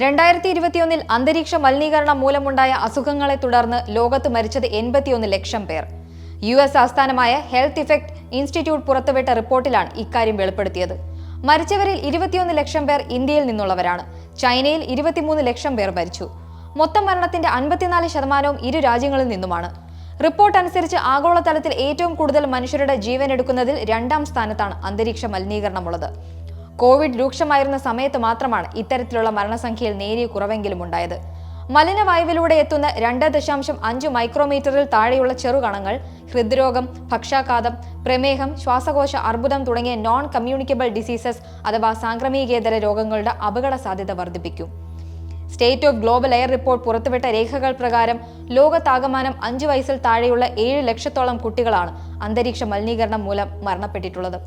രണ്ടായിരത്തി ഇരുപത്തിയൊന്നിൽ അന്തരീക്ഷ മലിനീകരണം മൂലമുണ്ടായ അസുഖങ്ങളെ തുടർന്ന് ലോകത്ത് മരിച്ചത് എൺപത്തിയൊന്ന് ലക്ഷം പേർ. യു എസ് ആസ്ഥാനമായ ഹെൽത്ത് ഇഫക്ട് ഇൻസ്റ്റിറ്റ്യൂട്ട് പുറത്തുവിട്ട റിപ്പോർട്ടിലാണ് ഇക്കാര്യം വെളിപ്പെടുത്തിയത്. മരിച്ചവരിൽ ഇരുപത്തിയൊന്ന് ലക്ഷം പേർ ഇന്ത്യയിൽ നിന്നുള്ളവരാണ്. ചൈനയിൽ ഇരുപത്തിമൂന്ന് ലക്ഷം പേർ മരിച്ചു. മൊത്തം മരണത്തിന്റെ അൻപത്തിനാല് ശതമാനവും ഇരു രാജ്യങ്ങളിൽ നിന്നുമാണ്. റിപ്പോർട്ട് അനുസരിച്ച് ആഗോളതലത്തിൽ ഏറ്റവും കൂടുതൽ മനുഷ്യരുടെ ജീവൻ എടുക്കുന്നതിൽ രണ്ടാം സ്ഥാനത്താണ് അന്തരീക്ഷ മലിനീകരണമുള്ളത്. കോവിഡ് രൂക്ഷമായിരുന്ന സമയത്ത് മാത്രമാണ് ഇത്തരത്തിലുള്ള മരണസംഖ്യയിൽ നേരിയ കുറവെങ്കിലും ഉണ്ടായത്. മലിനവായുവിലൂടെ എത്തുന്ന രണ്ട് ദശാംശം അഞ്ച് മൈക്രോമീറ്ററിൽ താഴെയുള്ള ചെറുകണങ്ങൾ ഹൃദ്രോഗം ഭക്ഷാഘാതം പ്രമേഹം ശ്വാസകോശ അർബുദം തുടങ്ങിയ നോൺ കമ്മ്യൂണിക്കബിൾ ഡിസീസസ് അഥവാ സാംക്രമികേതര രോഗങ്ങളുടെ അപകട സാധ്യത വർദ്ധിപ്പിക്കും. State of global air report പുറത്തുവിട്ട രേഖകൾ പ്രകാരം ലോകത്താകമാനം അഞ്ചു വയസ്സിൽ താഴെയുള്ള ഏഴ് ലക്ഷത്തോളം കുട്ടികളാണ് അന്തരീക്ഷ മലിനീകരണം മൂലം മരണപ്പെട്ടിട്ടുള്ളത്.